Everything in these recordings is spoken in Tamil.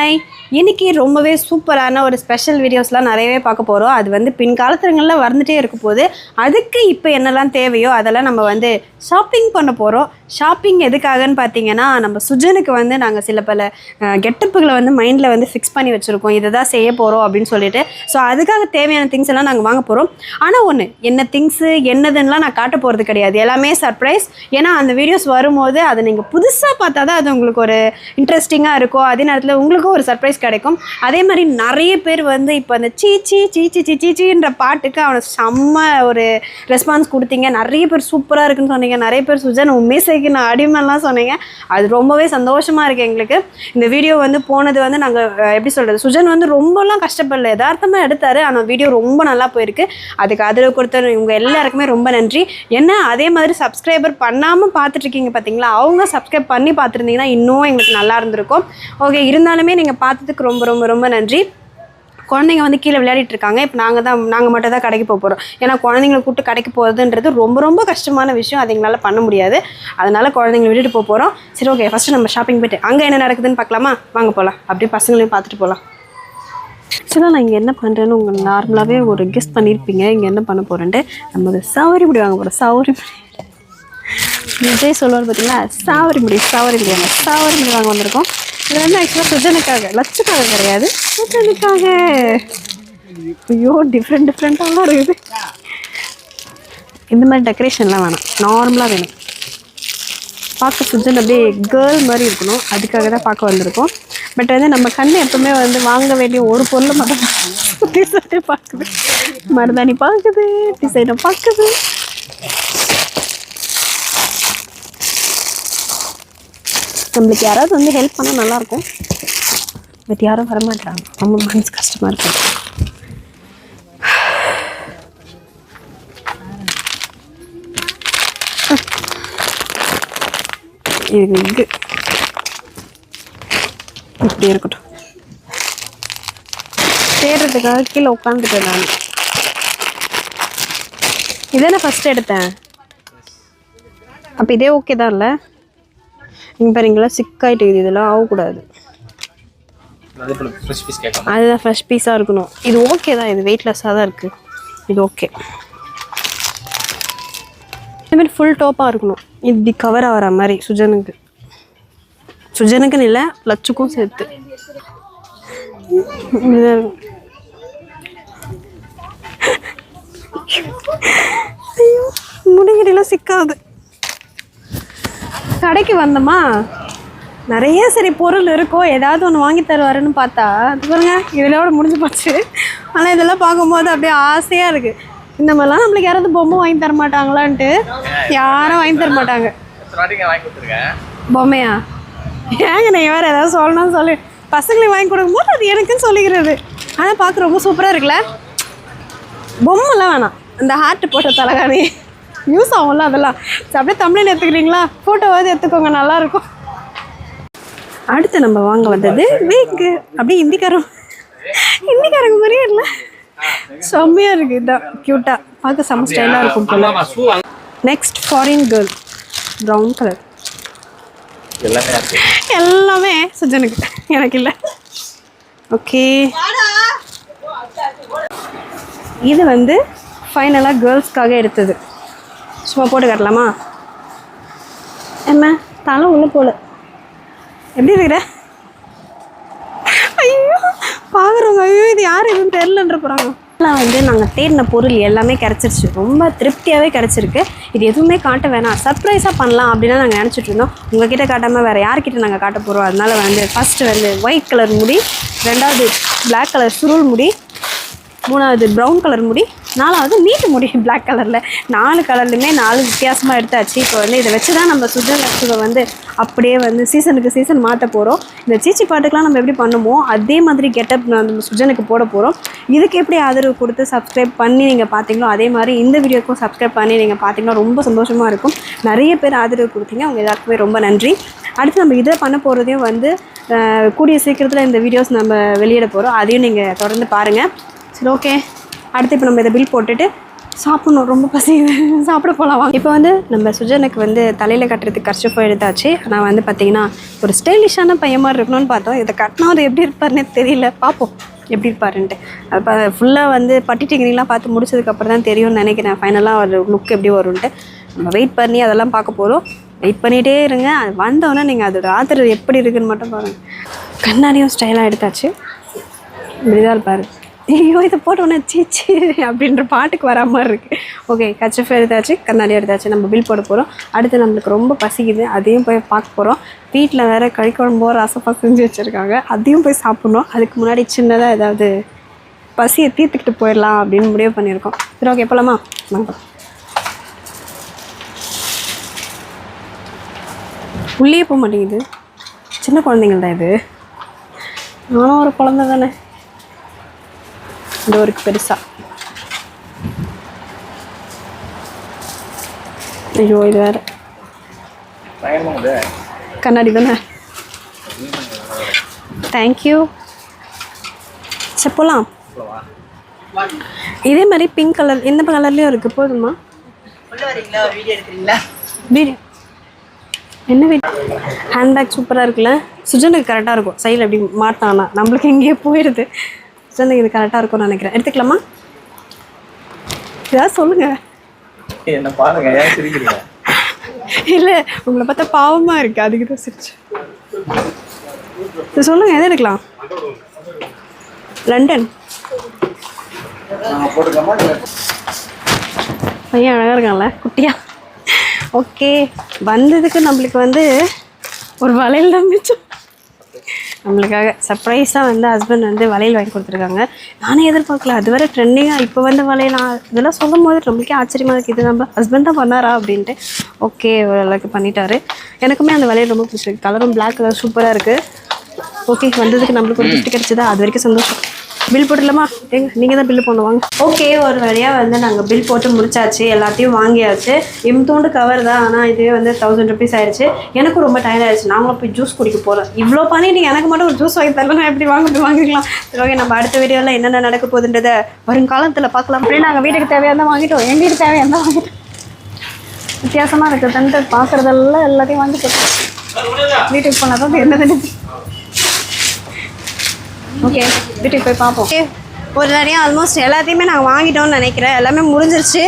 Bye! இன்றைக்கி ரொம்பவே சூப்பரான ஒரு ஸ்பெஷல் வீடியோஸ்லாம் நிறையவே பார்க்க போகிறோம் அது வந்து பின்காலத்துங்களில் வந்துகிட்டே இருக்க போது அதுக்கு இப்போ என்னெல்லாம் தேவையோ அதெல்லாம் நம்ம வந்து ஷாப்பிங் பண்ண போகிறோம் ஷாப்பிங் எதுக்காகன்னு பார்த்தீங்கன்னா நம்ம சுஜனுக்கு வந்து நாங்கள் சில பல கெட்டப்புகளை வந்து மைண்டில் வந்து ஃபிக்ஸ் பண்ணி வச்சுருக்கோம். இதை தான் செய்ய போகிறோம் அப்படின்னு சொல்லிட்டு. ஸோ அதுக்காக தேவையான திங்ஸ் எல்லாம் நாங்கள் வாங்க போகிறோம் ஆனால் ஒன்று என்ன திங்ஸு என்னதுன்னெலாம் நான் காட்ட போகிறது கிடையாது. எல்லாமே சர்ப்ரைஸ் ஏன்னா அந்த வீடியோஸ் வரும்போது அதை நீங்கள் புதுசாக பார்த்தா தான் அது உங்களுக்கு ஒரு இன்ட்ரெஸ்டிங்காக இருக்கும் அதே நேரத்தில் உங்களுக்கும் ஒரு சர்ப்ரைஸ் கிடைக்கும். அதே மாதிரி நிறைய பேர் வந்து இப்போ அந்த சீ சீ சீ சீ சீ சீ சீன்ற பாட்டுக்கு அவனை செம்ம ஒரு ரெஸ்பான்ஸ் கொடுத்தீங்க. நிறைய பேர் சூப்பராக இருக்குன்னு சொன்னீங்க. நிறைய பேர் சுஜன் உண்மைசைக்கு நான் அடிமைலாம் சொன்னீங்க. அது ரொம்பவே சந்தோஷமாக இருக்குது எங்களுக்கு. இந்த வீடியோ வந்து போனது வந்து நாங்கள் எப்படி சொல்கிறது சுஜன் வந்து ரொம்பலாம் கஷ்டப்படல. யதார்த்தமாக எடுத்தார். ஆனால் வீடியோ ரொம்ப நல்லா போயிருக்கு. அதுக்கு அதில் கொடுத்த இவங்க எல்லாருக்குமே ரொம்ப நன்றி. என்ன அதே மாதிரி சப்ஸ்கிரைபர் பண்ணாமல் பார்த்துட்ருக்கீங்க பார்த்தீங்களா அவங்க சப்ஸ்கிரைப் பண்ணி பார்த்துருந்தீங்கன்னா இன்னும் எங்களுக்கு நல்லா இருந்திருக்கும். ஓகே இருந்தாலுமே நீங்கள் பார்த்ததுக்கு ரொம்ப ரொம்ப ரொம்ப நன்றி. குழந்தைங்க வந்து கீழே விளையாடிட்டு இருக்காங்க. இப்போ நாங்கள் தான் நாங்கள் மட்டும் தான் கடைக்கு போக போகிறோம் ஏன்னா குழந்தைங்களை கூப்பிட்டு கடைக்கு போகிறதுன்றது ரொம்ப ரொம்ப கஷ்டமான விஷயம். அது எங்களால் பண்ண முடியாது. அதனால குழந்தைங்களை விட்டுட்டு போக போகிறோம் சரி ஓகே ஃபஸ்ட்டு நம்ம ஷாப்பிங் போயிட்டு அங்கே என்ன நடக்குதுன்னு பார்க்கலாமா? வாங்க போகலாம் அப்படியே பசங்களையும் பார்த்துட்டு போகலாம் ஆக்சுவலாக நான் இங்கே என்ன பண்ணுறேன்னு உங்கள் நார்மலாகவே ஒரு கெஸ்ட் பண்ணியிருப்பீங்க இங்கே என்ன பண்ண போகிறேன்ட்டு நம்ம ஒரு சவரி முடி வாங்க போகிறோம் சவரி முடி. விஜய் சொல்லுவார் பார்த்தீங்களா சாவரி முடி சாவரி முடி வாங்க. சாவரி முடி வாங்க வந்திருக்கோம். இது வந்து ஆக்சுவலாக சுஜனுக்காக லட்சுக்காக கிடையாது. சுஜனுக்காக. ஐயோ டிஃப்ரெண்ட் டிஃப்ரெண்ட்டாலாம் இருக்குது. இந்த மாதிரி டெக்கரேஷன்லாம் வேணாம். நார்மலாக வேணும். பார்க்க சுஜன் அப்படியே கேர்ள் மாதிரி இருக்கணும். அதுக்காக தான் பார்க்க வந்திருக்கோம். பட் வந்து நம்ம கண் எப்பவுமே வந்து வாங்க வேண்டிய ஒரு பொருளை மட்டும் சுற்றி சுற்றி பார்க்குது. மருதாணி பார்க்குது டிசைனை பார்க்குது. நம்மளுக்கு யாராவது வந்து ஹெல்ப் பண்ணால் நல்லாயிருக்கும். பட் யாரும் வரமாட்டாங்க ரொம்ப மனசு கஷ்டமாக இருக்கும் இது இது. இப்படி இருக்கட்டும். தேடுறதுக்காக கீழே உட்காந்துட்டேன் நான். இதானே ஃபஸ்ட் எடுத்தேன். அப்போ இதே ஓகே தான் இல்லை இங்கே பாருங்களா சிக்காயிட்டு இருக்குது. இதெல்லாம் ஆகக்கூடாது. அதுதான் ஃப்ரெஷ் பீஸாக இருக்கணும். இது ஓகே தான். இது வெயிட்லெஸ்ஸாக தான் இருக்குது இது ஓகே இதுமாரி ஃபுல் டாப்பாக இருக்கணும். இப்படி கவர் ஆகிற மாதிரி சுஜனுக்கு. சுஜனுக்குன்னு இல்லை லட்சுக்கும் சேர்த்து. ஐயோ முடிகிடலாம் சிக்காது. கடைக்கு வந்தோமா? நிறைய சரி பொருள் இருக்கும் ஏதாவது ஒன்று வாங்கி தருவாருன்னு பார்த்தா அது பாருங்க இதெல்லாம் முடிஞ்சு போச்சு. ஆனால் இதெல்லாம் பார்க்கும்போது அப்படியே ஆசையாக இருக்குது இந்த மாதிரிலாம் நம்மளுக்கு யாராவது பொம்மை வாங்கி தர மாட்டாங்களான்ட்டு யாரும் வாங்கி தர மாட்டாங்க. பொம்மையா? ஏங்க நான் வேறு ஏதாவது சொல்லணும்னு சொல்லி பசங்களுக்கு வாங்கி கொடுக்கும்போது அது எனக்குன்னு சொல்லிக்கிறது. ஆனால் பார்க்க ரொம்ப சூப்பராக இருக்குல்ல? பொம்மைலாம் வேணாம். இந்த ஹார்ட் போட்ட தலைகாணி. யூஸ் ஆகும்ல அதெல்லாம். அப்படியே தமிழில் எடுத்துக்கிறீங்களா? ஃபோட்டோவாவது எடுத்துக்கோங்க நல்லாயிருக்கும். அடுத்து நம்ம வாங்க வந்தது வீக்கு அப்படியே ஹிந்திக்காரன் ஹிந்திக்காரங்க மாதிரியே இல்லை. செம்மையாக இருக்குது இதுதான் க்யூட்டாக பார்க்க செம்ம ஸ்டைலாக இருக்கும் போல. Next foreign girl brown colour எல்லாமே சுஜனுக்கு. எனக்கு இல்லை. ஓகே இது வந்து ஃபைனலாக கேர்ள்ஸ்க்காக எடுத்தது. சும்மா போட்டு காட்டலாமா? என்ன தலை உள்ளே போல. எப்படி இருக்கிற? ஐயோ பார்க்குறவங்க ஐயோ இது யார்? எதுவும் தெரிலன்ற போகிறாங்க எல்லாம் வந்து நாங்கள் தேடின பொருள் எல்லாமே கிடச்சிருச்சு. ரொம்ப திருப்தியாகவே கிடச்சிருக்கு. இது எதுவுமே காட்ட வேணாம். சர்ப்ரைஸாக பண்ணலாம் அப்படின்னு நாங்கள் நினச்சிட்டு இருந்தோம். உங்ககிட்ட காட்டாமல் வேறு யார்கிட்ட நாங்கள் காட்ட போகிறோம் அதனால வந்து ஃபஸ்ட்டு வந்து ஒயிட் கலர் முடி ரெண்டாவது பிளாக் கலர் சுருள் முடி மூணாவது ப்ரௌன் கலர் முடி நாலாவது நீட்டு முடி பிளாக் கலரில் நாலு கலர்லையுமே நாலு வித்தியாசமாக எடுத்தாச்சு. இப்போ வந்து இதை வச்சு தான் நம்ம சுஜலட்சுவை வந்து அப்படியே வந்து சீசனுக்கு சீசன் மாற்ற போகிறோம் இந்த சீச்சி பாட்டுக்கெலாம் நம்ம எப்படி பண்ணுமோ அதே மாதிரி கெட்டப் நம்ம சுஜனுக்கு போட போகிறோம் இதுக்கு எப்படி ஆதரவு கொடுத்து சப்ஸ்கிரைப் பண்ணி நீங்கள் பார்த்தீங்களோ அதே மாதிரி இந்த வீடியோக்கும் சப்ஸ்கிரைப் பண்ணி நீங்கள் பார்த்தீங்கன்னா ரொம்ப சந்தோஷமாக இருக்கும். நிறைய பேர் ஆதரவு கொடுத்தீங்க. அவங்க எல்லாருக்குமே ரொம்ப நன்றி. அடுத்து நம்ம இதை பண்ண போகிறதையும் வந்து கூடிய சீக்கிரத்தில் இந்த வீடியோஸ் நம்ம வெளியிட போகிறோம் அதையும் நீங்கள் தொடர்ந்து பாருங்கள் சரி ஓகே அடுத்து இப்போ நம்ம இதை பில் போட்டுட்டு சாப்பிடணும். ரொம்ப பசங்க சாப்பிட போகலாம் வாங்க. இப்போ வந்து நம்ம சுஜனுக்கு வந்து தலையில் கட்டுறதுக்கு கஷ்டப்போ எடுத்தாச்சு. ஆனால் வந்து பார்த்தீங்கன்னா ஒரு ஸ்டைலிஷான பையன் மாதிரி இருக்கணும்னு பார்த்தோம். இதை கட்டினா அவர் எப்படி இருப்பாருன்னே தெரியல. பார்ப்போம் எப்படி இருப்பாருன்ட்டு. அது ஃபுல்லாக வந்து பட்டி டிகிரிலாம் பார்த்து முடிச்சதுக்கப்புறம் தான் தெரியும்னு நினைக்கிறேன். ஃபைனலாக ஒரு லுக் எப்படி வரும்ன்ட்டு. நம்ம வெயிட் பண்ணி அதெல்லாம் பார்க்க போகிறோம் வெயிட் பண்ணிகிட்டே இருங்க. அது வந்தோடனே நீங்கள் அதோட ஆதரவு எப்படி இருக்குன்னு மட்டும் பாருங்கள் கண்ணாடியும் ஸ்டைலாக எடுத்தாச்சு. இப்படி தான் இருப்பார். ஐயோ இதை போட்டு உடனே சீச்சி அப்படின்ற பாட்டுக்கு வரா மாதிரி இருக்குது ஓகே கச்சஃப் எடுத்தாச்சு கண்ணாடி எடுத்தாச்சு நம்ம பில் போட போகிறோம் அடுத்து நம்மளுக்கு ரொம்ப பசிக்குது அதையும் போய் பார்க்க போகிறோம் வீட்டில் வேறு கறி குழம்போ ரசப்பா செஞ்சு வச்சுருக்காங்க. அதையும் போய் சாப்பிட்ணும். அதுக்கு முன்னாடி சின்னதாக ஏதாவது பசியை தீர்த்துக்கிட்டு போயிடலாம் அப்படின்னு முடிவு பண்ணியிருக்கோம். சரி ஓகே போகலாமா வாங்க. உள்ளே போக மாட்டேங்குது. சின்ன குழந்தைங்கள்தான் இது. நானும் ஒரு குழந்தை தானே இந்த ஒரு பெருசா. ஐயோ இது வேற. கண்ணாடி தானே? தேங்க்யூ சரி போகலாம் இதே மாதிரி பிங்க் கலர் எந்த கலர்லேயும் இருக்குது போதுமா? வீடியோ என்ன வீடியோ? ஹேண்ட்பேக் சூப்பராக இருக்குல்ல? சுஜனுக்கு கரெக்டாக இருக்கும். சைடில் எப்படி மாட்டானா நம்மளுக்கு எங்கேயோ போயிடுது சுஜனுக்கு இது கரெக்டாக இருக்கும்னு நினைக்கிறேன். எடுத்துக்கலாமா? ஏதாவது சொல்லுங்கள் என்ன பாருங்க ஏன் சிரிக்கிறீங்க? இல்லை உங்களை பார்த்தா பாவமாக இருக்குது அதுக்கு தான் சிரிச்சு சரி சொல்லுங்கள் எது எடுக்கலாம்? லண்டன் பையன் அழகாக இருக்கான்ல குட்டியா. ஓகே வந்ததுக்கு நம்மளுக்கு வந்து ஒரு வளையல் தான் மிச்சம். நம்மளுக்காக சர்ப்ரைஸாக வந்து ஹஸ்பண்ட் வந்து வளையல் வாங்கி கொடுத்துருக்காங்க. நானே எதிர்பார்க்கல. அது வரை ட்ரெண்டிங்காக இப்போ வந்து வளையல் இதெல்லாம் சொல்லும் போது நம்மளுக்கே ஆச்சரியமாக இருக்குது இது நம்ம ஹஸ்பண்ட் தான் பண்ணாரா அப்படின்ட்டு. ஓகே ஓரளவுக்கு பண்ணிட்டாரு. எனக்குமே அந்த வளையல் ரொம்ப பிடிச்சிருக்கு. கலரும் பிளாக் கலர் சூப்பராக இருக்குது ஓகே வந்ததுக்கு நம்மளுக்கு ஒரு கிஃப்ட் கிடைச்சதா? அது வரைக்கும் சந்தோஷம். பில் போட்டுடலாமா? எங்க நீங்கள் தான் பில்லு பண்ணுவாங்க ஓகே ஒரு வழியாக வந்து நாங்கள் பில் போட்டு முடிச்சாச்சு. எல்லாத்தையும் வாங்கியாச்சு. இம்தோண்டு கவர் தான் ஆனால் இதுவே வந்து தௌசண்ட் ருபீஸ் ஆயிடுச்சு. எனக்கும் ரொம்ப டயர்ட் ஆயிடுச்சு. நாங்களும் போய் ஜூஸ் குடிக்க போகிறோம் இவ்வளோ பண்ணிட்டு எனக்கு மட்டும் ஒரு ஜூஸ் வாங்கி தரலாம். எப்படி வாங்க போய் வாங்கிக்கலாம். சரி ஓகே நம்ம அடுத்த வீடியோவில் என்னென்ன நடக்க போகுதுன்றதை வருங்காலத்தில் பார்க்கலாம். அப்படியே நாங்கள் வீட்டுக்கு தேவையான வாங்கிட்டோம். எங்களுக்கு தேவையான வாங்கிட்டோம். வித்தியாசமாக இருக்குது தந்து பார்க்குறதெல்லாம் எல்லாத்தையும் வாங்கிட்டு வீட்டுக்கு போனால் தான் என்னதுன்னு ஓகே வீட்டுக்கு போய் பார்ப்போம் ஓகே ஒரு நிறையா ஆல்மோஸ்ட் எல்லாத்தையுமே நாங்கள் வாங்கிட்டோம்னு நினைக்கிறேன். எல்லாமே முடிஞ்சிருச்சு.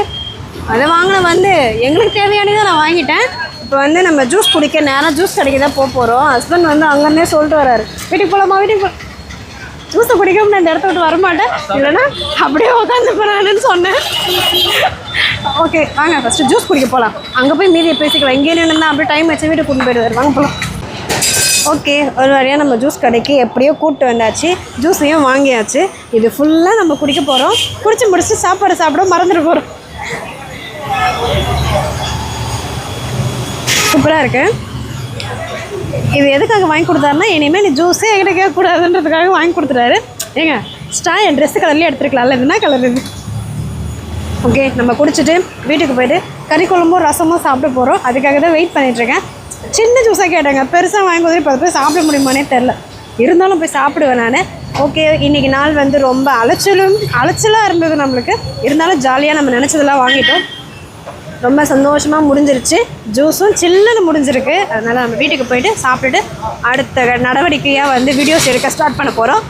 அதை வாங்கின வந்து எங்களுக்கு தேவையானதை நான் வாங்கிட்டேன். இப்போ வந்து நம்ம ஜூஸ் குடிக்க நேராக ஜூஸ் கடைக்கு தான் போக போகிறோம் ஹஸ்பண்ட் வந்து அங்கேருந்தே சொல்லிட்டு வராரு வீட்டுக்கு போகலாமா வீட்டுக்கு போ. ஜூஸை குடிக்காம நான் இந்த இடத்த விட்டு வரமாட்டேன் இல்லைன்னா அப்படியே உட்காந்து போகிறானுன்னு சொன்னேன். ஓகே வாங்க ஃபஸ்ட்டு ஜூஸ் குடிக்க போகலாம் அங்கே போய் மீதியை பேசிக்கலாம். இங்கே நின்று அப்படியே டைம் வச்சு வீட்டுக்கு கொண்டு போயிடுவார் வாங்க போகலாம் ஓகே ஒரு வழியாக நம்ம ஜூஸ் கடைக்கு எப்படியோ கூப்பிட்டு வந்தாச்சு. ஜூஸையும் வாங்கியாச்சு. இது ஃபுல்லாக நம்ம குடிக்க போகிறோம் குடிச்சு முடிச்சு சாப்பாடு சாப்பிட மறந்துட்டு போகிறோம் சூப்பராக இருக்கு. இது எதுக்காக வாங்கி கொடுத்தாருன்னா இனிமேல் நீ ஜூஸே எங்கிட்ட கேட்கக்கூடாதுன்றதுக்காக வாங்கி கொடுத்துட்டாரு. ஏங்க ஸ்டா என் ட்ரெஸ் கலர்லேயே எடுத்துருக்கலாம்ல என்ன கலர் இது? ஓகே நம்ம குடிச்சிட்டு வீட்டுக்கு போயிட்டு கறி குழம்பும் ரசமும் சாப்பிட போகிறோம் அதுக்காக தான் வெயிட் பண்ணிகிட்ருக்கேன் சின்ன ஜூஸாக கேட்டாங்க. பெருசாக வாங்கி கொடுத்து இப்போ போய் சாப்பிட முடியுமானே தெரில இருந்தாலும் போய் சாப்பிடுவேன் நான். ஓகே இன்றைக்கி நாள் வந்து ரொம்ப அலைச்சலும் அலைச்சலாக இருந்தது நம்மளுக்கு. இருந்தாலும் ஜாலியாக நம்ம நினச்சதெல்லாம் வாங்கிட்டோம். ரொம்ப சந்தோஷமாக முடிஞ்சிருச்சு. ஜூஸும் சில்லுன்னு முடிஞ்சிருக்கு. அதனால் நம்ம வீட்டுக்கு போயிட்டு சாப்பிட்டுட்டு அடுத்த நடவடிக்கையாக வந்து வீடியோஸ் எடுக்க ஸ்டார்ட் பண்ண போகிறோம்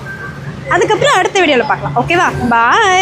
அதுக்கப்புறம் அடுத்த வீடியோவில் பார்க்கலாம். ஓகேவா பாய்